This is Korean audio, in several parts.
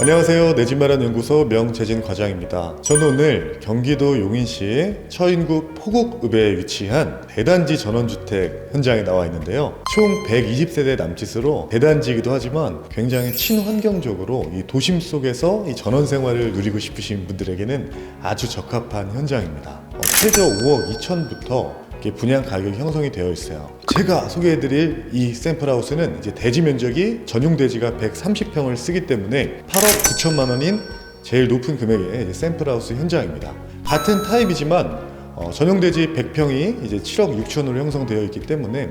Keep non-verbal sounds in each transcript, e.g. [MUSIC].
안녕하세요. 내 집 마련 연구소 명재진 과장입니다. 저는 오늘 경기도 용인시 처인구 포곡읍에 위치한 대단지 전원주택 현장에 나와 있는데요. 총 120세대 남짓으로 대단지이기도 하지만 굉장히 친환경적으로 이 도심 속에서 이 전원 생활을 누리고 싶으신 분들에게는 아주 적합한 현장입니다. 어, 최저 5억 2천부터 이렇게 분양 가격이 형성이 되어 있어요. 제가 소개해드릴 이 샘플하우스는 이제 대지 면적이 전용 대지가 130평을 쓰기 때문에 8억 9천만 원인 제일 높은 금액의 샘플하우스 현장입니다. 같은 타입이지만 어, 전용 대지 100평이 이제 7억 6천으로 형성되어 있기 때문에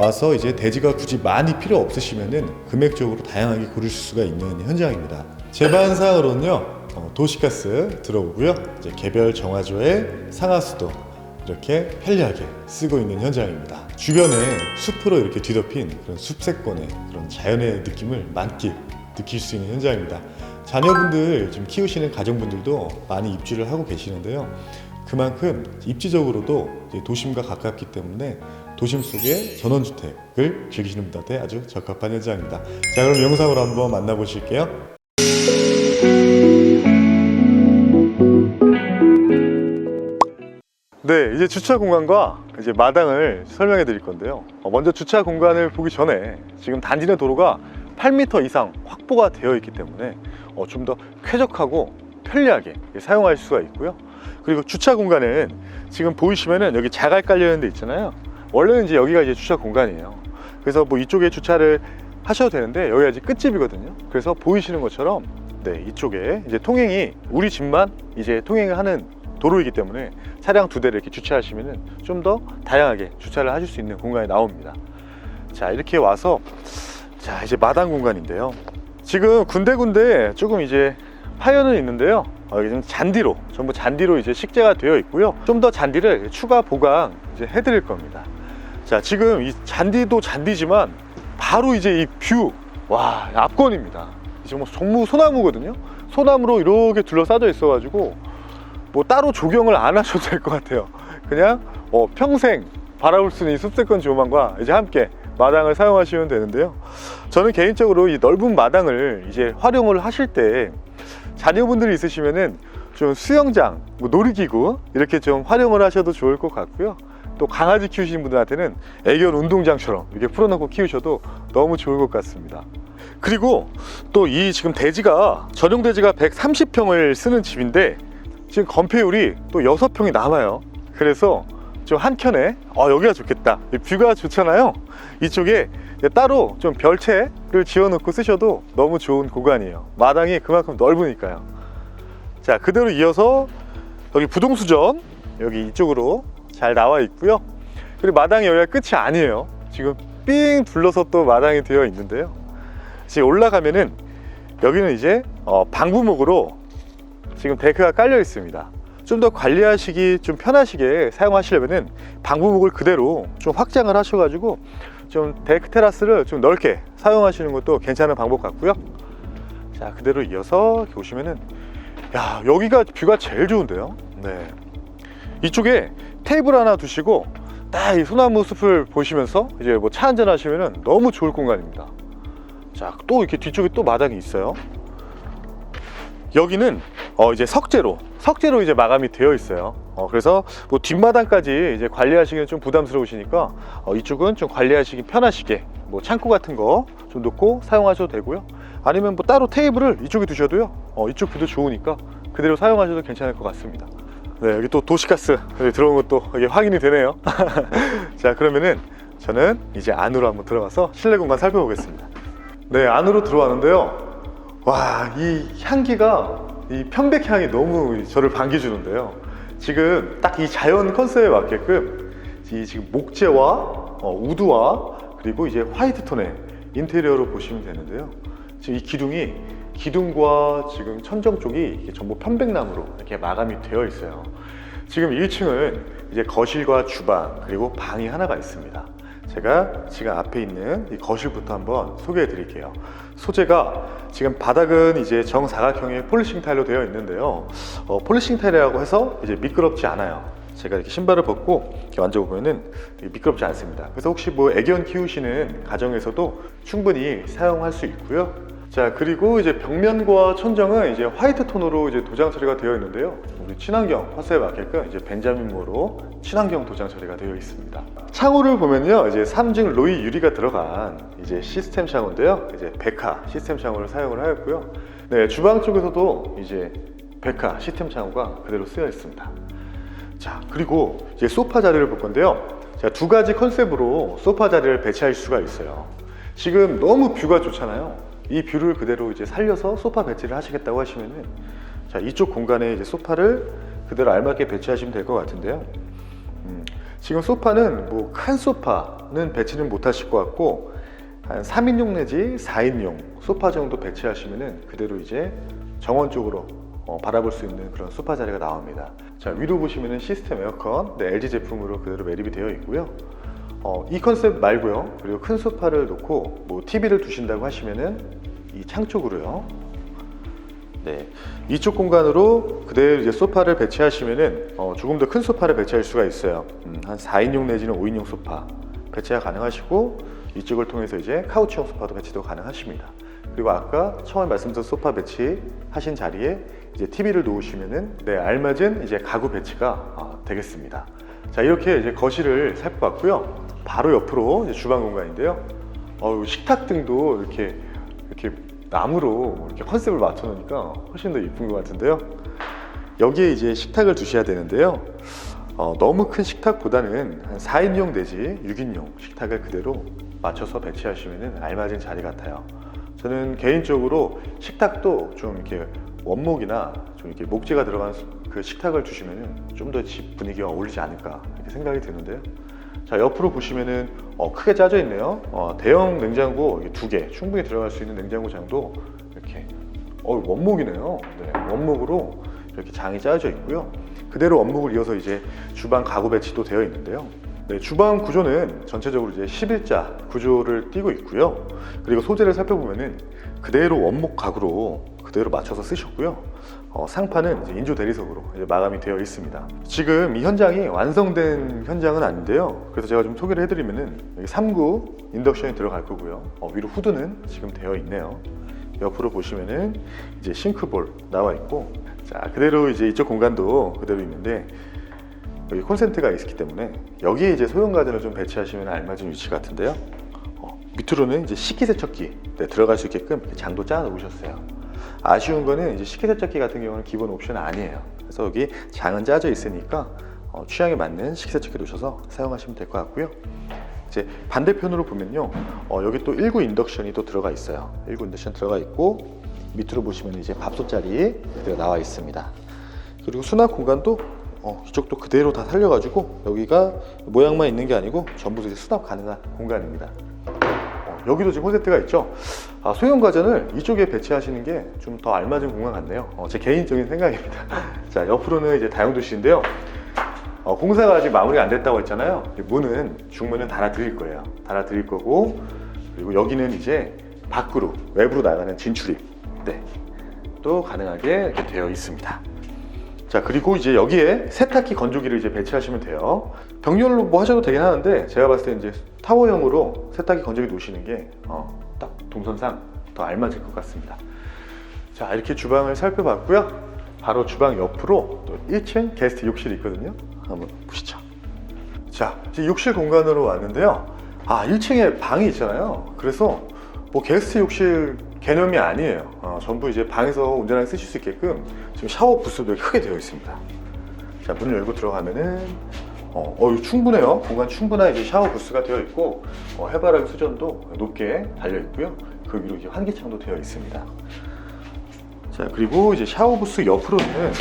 와서 이제 대지가 굳이 많이 필요 없으시면은 금액적으로 다양하게 고르실 수가 있는 현장입니다. 제반 사항으로는요 어, 도시가스 들어오고요 이제 개별 정화조에 상하수도 이렇게 편리하게 쓰고 있는 현장입니다. 주변에 숲으로 이렇게 뒤덮인 그런 숲세권의 그런 자연의 느낌을 만끽 느낄 수 있는 현장입니다. 자녀분들 좀 키우시는 가정분들도 많이 입주를 하고 계시는데요. 그만큼 입지적으로도 도심과 가깝기 때문에 도심 속의 전원주택을 즐기시는 분들한테 아주 적합한 현장입니다. 자, 그럼 영상으로 한번 만나보실게요. 이제 주차 공간과 이제 마당을 설명해 드릴 건데요. 어, 먼저 주차 공간을 보기 전에 지금 단지 내 도로가 8m 이상 확보가 되어 있기 때문에 어, 좀더 쾌적하고 편리하게 사용할 수가 있고요. 그리고 주차 공간은 지금 보이시면은 여기 자갈 깔려 있는 데 있잖아요. 원래는 이제 여기가 이제 주차 공간이에요. 그래서 뭐 이쪽에 주차를 하셔도 되는데 여기가 이제 끝집이거든요. 그래서 보이시는 것처럼 네, 이쪽에 이제 통행이 우리 집만 이제 통행을 하는 도로이기 때문에 차량 두 대를 이렇게 주차하시면은 좀 더 다양하게 주차를 하실 수 있는 공간이 나옵니다. 자, 이렇게 와서 자, 이제 마당 공간인데요. 지금 군데군데 조금 이제 파열은 있는데요. 어, 이게 좀 잔디로 전부 잔디로 이제 식재가 되어 있고요. 좀 더 잔디를 추가 보강 이제 해드릴 겁니다. 자, 지금 이 잔디도 잔디지만 바로 이제 이 뷰, 와 압권입니다. 지금 뭐 전부 소나무거든요. 소나무로 이렇게 둘러싸여 있어가지고 뭐 따로 조경을 안 하셔도 될 것 같아요. 그냥 어, 평생 바라볼 수 있는 이 숲세권 조망과 이제 함께 마당을 사용하시면 되는데요. 저는 개인적으로 이 넓은 마당을 이제 활용을 하실 때 자녀분들이 있으시면은 좀 수영장, 뭐 놀이기구 이렇게 좀 활용을 하셔도 좋을 것 같고요. 또 강아지 키우시는 분들한테는 애견 운동장처럼 이렇게 풀어놓고 키우셔도 너무 좋을 것 같습니다. 그리고 또 이 지금 대지가 전용 대지가 130평을 쓰는 집인데 지금 건폐율이 또 6평이 남아요. 그래서 좀 한켠에 아 여기가 좋겠다. 이 뷰가 좋잖아요. 이쪽에 따로 좀 별채를 지어놓고 쓰셔도 너무 좋은 공간이에요. 마당이 그만큼 넓으니까요. 자 그대로 이어서 여기 부동수전 여기 이쪽으로 잘 나와 있고요. 그리고 마당이 여기가 끝이 아니에요. 지금 삥 둘러서 또 마당이 되어 있는데요. 지금 올라가면은 여기는 이제 어, 방부목으로 지금 데크가 깔려 있습니다. 좀 더 관리하시기 좀 편하시게 사용하시려면은 방부목을 그대로 좀 확장을 하셔 가지고 좀 데크 테라스를 좀 넓게 사용하시는 것도 괜찮은 방법 같고요. 자 그대로 이어서 이렇게 오시면은 야 여기가 뷰가 제일 좋은데요. 네 이쪽에 테이블 하나 두시고 딱 이 소나무 숲을 보시면서 이제 뭐 차 한잔 하시면은 너무 좋을 공간입니다. 자 또 이렇게 뒤쪽에 또 마당이 있어요. 여기는 어 이제 석재로 석재로 이제 마감이 되어 있어요. 어 그래서 뭐 뒷마당까지 이제 관리하시기는 좀 부담스러우시니까 어 이쪽은 좀 관리하시기 편하시게 뭐 창고 같은 거 좀 놓고 사용하셔도 되고요. 아니면 뭐 따로 테이블을 이쪽에 두셔도요. 어 이쪽 뷰도 좋으니까 그대로 사용하셔도 괜찮을 것 같습니다. 네 여기 또 도시가스 들어온 것도 이게 확인이 되네요. [LAUGHS] 자 그러면은 저는 이제 안으로 한번 들어가서 실내 공간 살펴보겠습니다. 네 안으로 들어왔는데요. 와, 이 향기가 이 편백향이 너무 저를 반겨주는데요. 지금 딱 이 자연 컨셉에 맞게끔 이 지금 목재와 어, 우드와 그리고 이제 화이트 톤의 인테리어로 보시면 되는데요. 지금 이 기둥이 기둥과 지금 천정 쪽이 전부 편백나무로 이렇게 마감이 되어 있어요. 지금 1층은 이제 거실과 주방 그리고 방이 하나가 있습니다. 제가 지금 앞에 있는 이 거실부터 한번 소개해 드릴게요. 소재가 지금 바닥은 이제 정사각형의 폴리싱 타일로 되어 있는데요. 어, 폴리싱 타일이라고 해서 이제 미끄럽지 않아요. 제가 이렇게 신발을 벗고 이렇게 만져보면은 미끄럽지 않습니다. 그래서 혹시 뭐 애견 키우시는 가정에서도 충분히 사용할 수 있고요. 자 그리고 이제 벽면과 천정은 이제 화이트 톤으로 이제 도장 처리가 되어 있는데요. 우리 친환경 화소에 맞게끔 이제 벤자민 모로 친환경 도장 처리가 되어 있습니다. 창호를 보면요, 이제 삼중 로이 유리가 들어간 이제 시스템 창호인데요. 이제 백화 시스템 창호를 사용을 하였고요. 네 주방 쪽에서도 이제 백화 시스템 창호가 그대로 쓰여 있습니다. 자 그리고 이제 소파 자리를 볼 건데요. 자, 두 가지 컨셉으로 소파 자리를 배치할 수가 있어요. 지금 너무 뷰가 좋잖아요. 이 뷰를 그대로 이제 살려서 소파 배치를 하시겠다고 하시면은 자 이쪽 공간에 이제 소파를 그대로 알맞게 배치하시면 될 것 같은데요. 음, 지금 소파는 뭐 큰 소파는 배치는 못하실 것 같고 한 3인용 내지 4인용 소파 정도 배치하시면은 그대로 이제 정원 쪽으로 어, 바라볼 수 있는 그런 소파 자리가 나옵니다. 자 위로 보시면은 시스템 에어컨 네, LG 제품으로 그대로 매립이 되어 있고요. 어, 이 컨셉 말고요. 그리고 큰 소파를 놓고 뭐 TV를 두신다고 하시면은 이 창 쪽으로요. 네, 이쪽 공간으로 그대로 이제 소파를 배치하시면은 어, 조금 더 큰 소파를 배치할 수가 있어요. 음, 한 4인용 내지는 5인용 소파 배치가 가능하시고 이쪽을 통해서 이제 카우치형 소파도 배치도 가능하십니다. 그리고 아까 처음에 말씀드린 소파 배치 하신 자리에 이제 TV를 놓으시면은 네, 알맞은 이제 가구 배치가 어, 되겠습니다. 자 이렇게 이제 거실을 살펴봤고요. 바로 옆으로 주방 공간인데요. 어우, 식탁 등도 이렇게 이렇게 나무로 이렇게 컨셉을 맞춰놓으니까 훨씬 더 이쁜 것 같은데요. 여기에 이제 식탁을 두셔야 되는데요. 어, 너무 큰 식탁보다는 한 4인용 내지 6인용 식탁을 그대로 맞춰서 배치하시면 알맞은 자리 같아요. 저는 개인적으로 식탁도 좀 이렇게 원목이나 좀 이렇게 목재가 들어간 그 식탁을 두시면 좀 더 집 분위기가 어울리지 않을까 이렇게 생각이 드는데요. 자 옆으로 보시면은 어, 크게 짜져 있네요. 어, 대형 냉장고 두 개 충분히 들어갈 수 있는 냉장고 장도 이렇게 어, 원목이네요. 네, 원목으로 이렇게 장이 짜져 있고요. 그대로 원목을 이어서 이제 주방 가구 배치도 되어 있는데요. 네, 주방 구조는 전체적으로 이제 11자 구조를 띠고 있고요. 그리고 소재를 살펴보면은 그대로 원목 가구로 그대로 맞춰서 쓰셨고요. 어, 상판은 인조 대리석으로 마감이 되어 있습니다. 지금 이 현장이 완성된 현장은 아닌데요. 그래서 제가 좀 소개를 해드리면은 여기 3구 인덕션이 들어갈 거고요. 어, 위로 후드는 지금 되어 있네요. 옆으로 보시면은 이제 싱크볼 나와 있고, 자 그대로 이제 이쪽 공간도 그대로 있는데 여기 콘센트가 있기 때문에 여기에 이제 소형 가전을 좀 배치하시면 알맞은 위치 같은데요. 어, 밑으로는 이제 식기세척기 네, 들어갈 수 있게끔 장도 짜아 놓으셨어요. 아쉬운 거는 이제 식기세척기 같은 경우는 기본 옵션 아니에요. 그래서 여기 장은 짜져 있으니까 어, 취향에 맞는 식기세척기 놓으셔서 사용하시면 될 것 같고요. 이제 반대편으로 보면요, 어, 여기 또 1구 인덕션이 또 들어가 있어요. 1구 인덕션 들어가 있고 밑으로 보시면 이제 밥솥 자리 그대로 나와 있습니다. 그리고 수납 공간도 어, 이쪽도 그대로 다 살려가지고 여기가 모양만 있는 게 아니고 전부 이제 수납 가능한 공간입니다. 어, 여기도 지금 콘센트가 있죠. 아, 소형 가전을 이쪽에 배치하시는 게 좀 더 알맞은 공간 같네요. 어, 제 개인적인 생각입니다. [LAUGHS] 자, 옆으로는 이제 다용도실인데요. 어, 공사가 아직 마무리가 안 됐다고 했잖아요. 이 문은 중문은 달아 드릴 거예요. 달아 드릴 거고 그리고 여기는 이제 밖으로 외부로 나가는 진출입 네, 또 가능하게 되어 있습니다. 자 그리고 이제 여기에 세탁기 건조기를 이제 배치하시면 돼요. 병렬로 뭐 하셔도 되긴 하는데 제가 봤을 때 이제 타워형으로 세탁기 건조기 놓으시는 게 어, 딱 동선상 더 알맞을 것 같습니다. 자 이렇게 주방을 살펴봤고요. 바로 주방 옆으로 또 1층 게스트 욕실이 있거든요. 한번 보시죠. 자 이제 욕실 공간으로 왔는데요. 아 1층에 방이 있잖아요. 그래서 뭐 게스트 욕실 개념이 아니에요. 어, 전부 이제 방에서 온전하게 쓰실 수 있게끔 지금 샤워 부스도 크게 되어 있습니다. 자, 문을 열고 들어가면은 어, 어 충분해요. 공간 이제 샤워 부스가 되어 있고 어, 해바라기 수전도 높게 달려 있고요. 그 위로 이제 환기창도 되어 있습니다. 자 그리고 이제 샤워 부스 옆으로는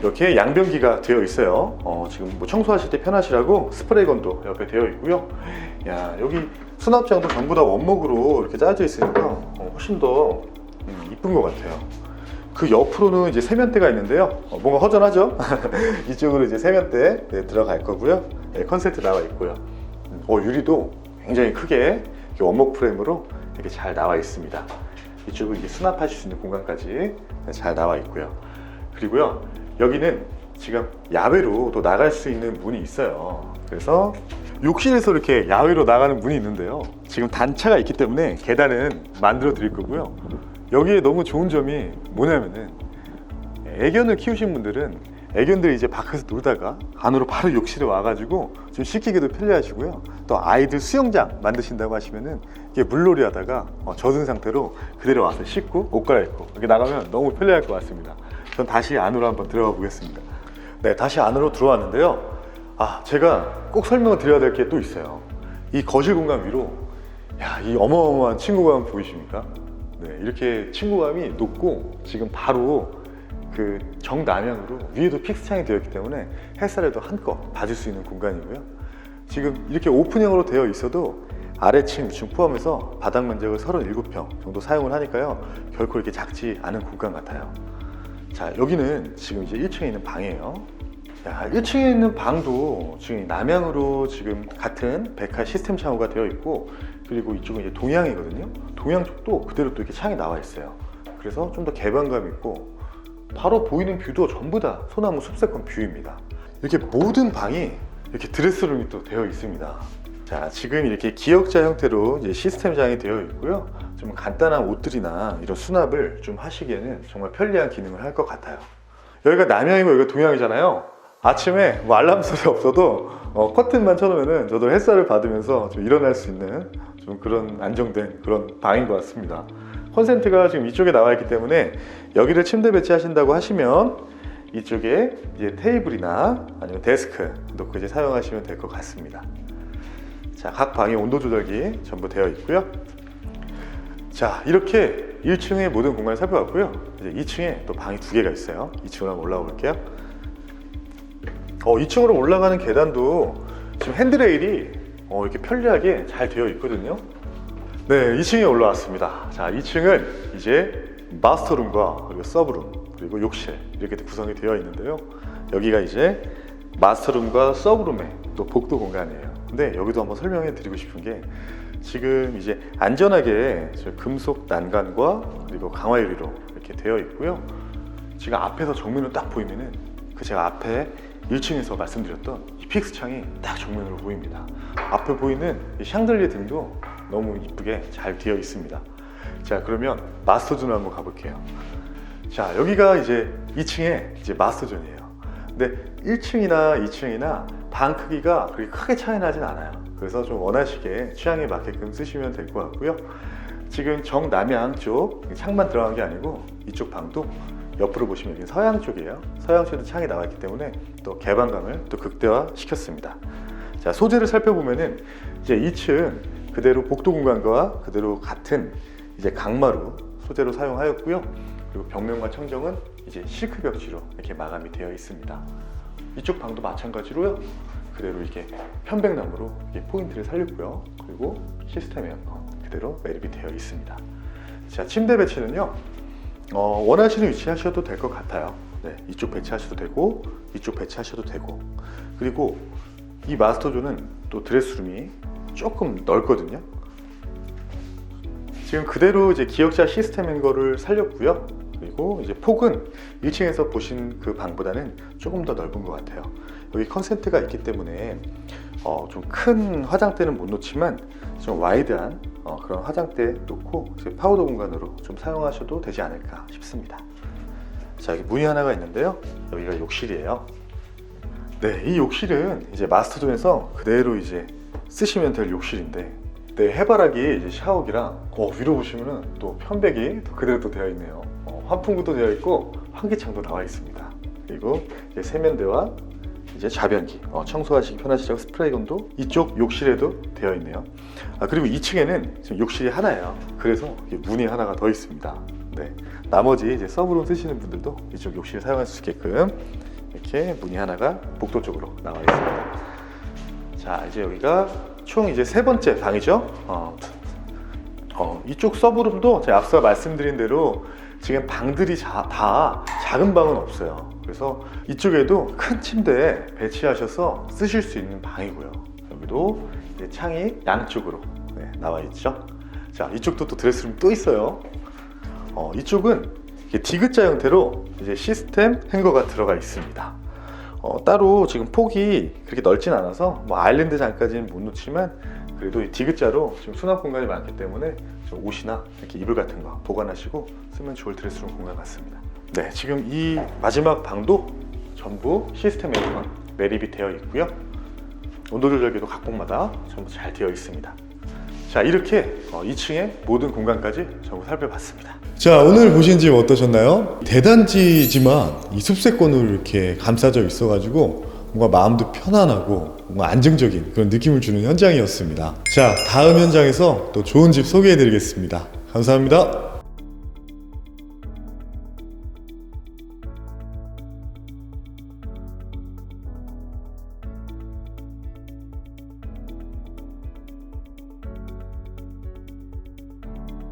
이렇게 양변기가 되어 있어요. 어, 지금 뭐 청소하실 때 편하시라고 스프레이건도 옆에 되어 있고요. 야 여기 수납장도 전부 다 원목으로 이렇게 짜져 있으니까 어, 훨씬 더 음, 이쁜 것 같아요. 그 옆으로는 이제 세면대가 있는데요. 어, 뭔가 허전하죠? [LAUGHS] 이쪽으로 이제 세면대 네, 들어갈 거고요. 네, 컨센트 나와 있고요. 음, 어, 유리도 굉장히 크게 원목 프레임으로 이렇게 잘 나와 있습니다. 이쪽은 이제 수납하실 수 있는 공간까지 네, 잘 나와 있고요. 그리고요, 여기는 지금 야외로 또 나갈 수 있는 문이 있어요. 그래서 욕실에서 이렇게 야외로 나가는 문이 있는데요. 지금 단차가 있기 때문에 계단은 만들어 드릴 거고요. 여기에 너무 좋은 점이 뭐냐면은 애견을 키우신 분들은 애견들이 이제 밖에서 놀다가 안으로 바로 욕실에 와가지고 좀 씻기기도 편리하시고요. 또 아이들 수영장 만드신다고 하시면은 이게 물놀이 하다가 어, 젖은 상태로 그대로 와서 씻고 옷 갈아입고 이렇게 나가면 너무 편리할 것 같습니다. 전 다시 안으로 한번 들어가 보겠습니다. 네, 다시 안으로 들어왔는데요. 아, 제가 꼭 설명을 드려야 될 게 또 있어요. 이 거실 공간 위로 야, 이 어마어마한 친구감 보이십니까? 네, 이렇게 친구감이 높고 지금 바로 그 정남향으로 위에도 픽스창이 되어 있기 때문에 햇살에도 한껏 받을 수 있는 공간이고요. 지금 이렇게 오픈형으로 되어 있어도 아래층, 위층 포함해서 바닥 면적을 37평 정도 사용을 하니까요. 결코 이렇게 작지 않은 공간 같아요. 자, 여기는 지금 이제 1층에 있는 방이에요. 야, 1층에 있는 방도 지금 남향으로 지금 같은 백화 시스템 창호가 되어 있고 그리고 이쪽은 이제 동향이거든요. 동향 쪽도 그대로 또 이렇게 창이 나와 있어요. 그래서 좀 더 개방감 있고 바로 보이는 뷰도 전부 다 소나무 숲세권 뷰입니다. 이렇게 모든 방이 이렇게 드레스룸이 또 되어 있습니다. 자, 지금 이렇게 기역자 형태로 이제 시스템 장이 되어 있고요. 좀 간단한 옷들이나 이런 수납을 좀 하시기에는 정말 편리한 기능을 할 것 같아요. 여기가 남향이고 여기가 동향이잖아요. 아침에 뭐 알람 소리 없어도 어, 커튼만 쳐놓으면 저도 햇살을 받으면서 좀 일어날 수 있는 좀 그런 안정된 그런 방인 것 같습니다. 콘센트가 지금 이쪽에 나와 있기 때문에 여기를 침대 배치하신다고 하시면 이쪽에 이제 테이블이나 아니면 데스크 놓고 이제 사용하시면 될 것 같습니다. 자, 각 방에 온도 조절기 전부 되어 있고요. 자, 이렇게 1층의 모든 공간을 살펴봤고요. 이제 2층에 또 방이 두 개가 있어요. 2층으로 한번 올라가 볼게요. 어, 2층으로 올라가는 계단도 지금 핸드레일이 어, 이렇게 편리하게 잘 되어 있거든요. 네, 2층에 올라왔습니다. 자, 2층은 이제 마스터룸과 그리고 서브룸 그리고 욕실 이렇게 구성이 되어 있는데요. 여기가 이제 마스터룸과 서브룸의 또 복도 공간이에요. 근데 여기도 한번 설명해 드리고 싶은 게 지금 이제 안전하게 저 금속 난간과 그리고 강화 유리로 이렇게 되어 있고요. 지금 앞에서 정면으로 딱 보이면은 그 제가 앞에 1층에서 말씀드렸던 이 픽스 창이 딱 정면으로 보입니다. 앞에 보이는 이 샹들리에 등도 너무 이쁘게 잘 되어 있습니다. 자 그러면 마스터존을 한번 가볼게요. 자 여기가 이제 2층에 이제 마스터존이에요. 근데 1층이나 2층이나 방 크기가 그렇게 크게 차이 나진 않아요. 그래서 좀 원하시게 취향에 맞게끔 쓰시면 될 것 같고요. 지금 정남향 쪽 창만 들어간 게 아니고 이쪽 방도 옆으로 보시면 여기 서양 쪽이에요. 서양 쪽도 창이 나와 있기 때문에 또 개방감을 또 극대화 시켰습니다. 자 소재를 살펴보면은 이제 2층 그대로 복도 공간과 그대로 같은 이제 강마루 소재로 사용하였고요. 그리고 벽면과 청정은 이제 실크 벽지로 이렇게 마감이 되어 있습니다. 이쪽 방도 마찬가지로요. 그대로 이렇게 편백나무로 이렇게 포인트를 살렸고요. 그리고 시스템 에어컨 그대로 매립이 되어 있습니다. 자 침대 배치는요. 어, 원하시는 위치 하셔도 될 것 같아요. 네, 이쪽 배치하셔도 되고 이쪽 배치하셔도 되고 그리고 이 마스터존은 또 드레스룸이 조금 넓거든요. 지금 그대로 이제 기역자 시스템인 거를 살렸고요. 그리고 이제 폭은 1층에서 보신 그 방보다는 조금 더 넓은 것 같아요. 여기 컨센트가 있기 때문에 어, 좀 큰 화장대는 못 놓지만 좀 와이드한 어, 그런 화장대 놓고 파우더 공간으로 좀 사용하셔도 되지 않을까 싶습니다. 자 여기 문이 하나가 있는데요. 여기가 욕실이에요. 네, 이 욕실은 이제 마스터존에서 그대로 이제 쓰시면 될 욕실인데 네, 해바라기 이제 샤워기랑 어, 위로 보시면은 또 편백이 또 그대로 또 되어 있네요. 어, 환풍구도 되어 있고 환기창도 나와 있습니다. 그리고 세면대와 이제 좌변기 어, 청소하시기 편하시라고 스프레이건도 이쪽 욕실에도 되어 있네요. 아, 그리고 2층에는 지금 욕실이 하나예요. 그래서 문이 하나가 더 있습니다. 네, 나머지 이제 서브룸 쓰시는 분들도 이쪽 욕실 사용할 수 있게끔 이렇게 문이 하나가 복도 쪽으로 나와 있습니다. 자 이제 여기가 총 이제 세 번째 방이죠. 어, 어, 이쪽 서브룸도 제가 앞서 말씀드린 대로 지금 방들이 자- 다 작은 방은 없어요. 그래서 이쪽에도 큰 침대 배치하셔서 쓰실 수 있는 방이고요. 여기도 창이 양쪽으로 네, 나와 있죠. 자 이쪽도 또 드레스룸 또 있어요. 어, 이쪽은 디귿자 형태로 이제 시스템 행거가 들어가 있습니다. 어, 따로 지금 폭이 그렇게 넓진 않아서 뭐 아일랜드 장까지는 못 놓지만 그래도 이 디귿자로 지금 수납 공간이 많기 때문에 좀 옷이나 이렇게 이불 같은 거 보관하시고 쓰면 좋을 드레스룸 공간 같습니다. 네, 지금 이 마지막 방도 전부 시스템 에어컨 매립이 되어 있고요. 온도 조절기도 각봉마다 전부 잘 되어 있습니다. 자 이렇게 어, 2층의 모든 공간까지 전부 살펴봤습니다. 자 오늘 보신 집 어떠셨나요? 대단지지만 이 숲세권으로 이렇게 감싸져 있어가지고 뭔가 마음도 편안하고 뭔가 안정적인 그런 느낌을 주는 현장이었습니다. 자 다음 현장에서 또 좋은 집 소개해드리겠습니다. 감사합니다.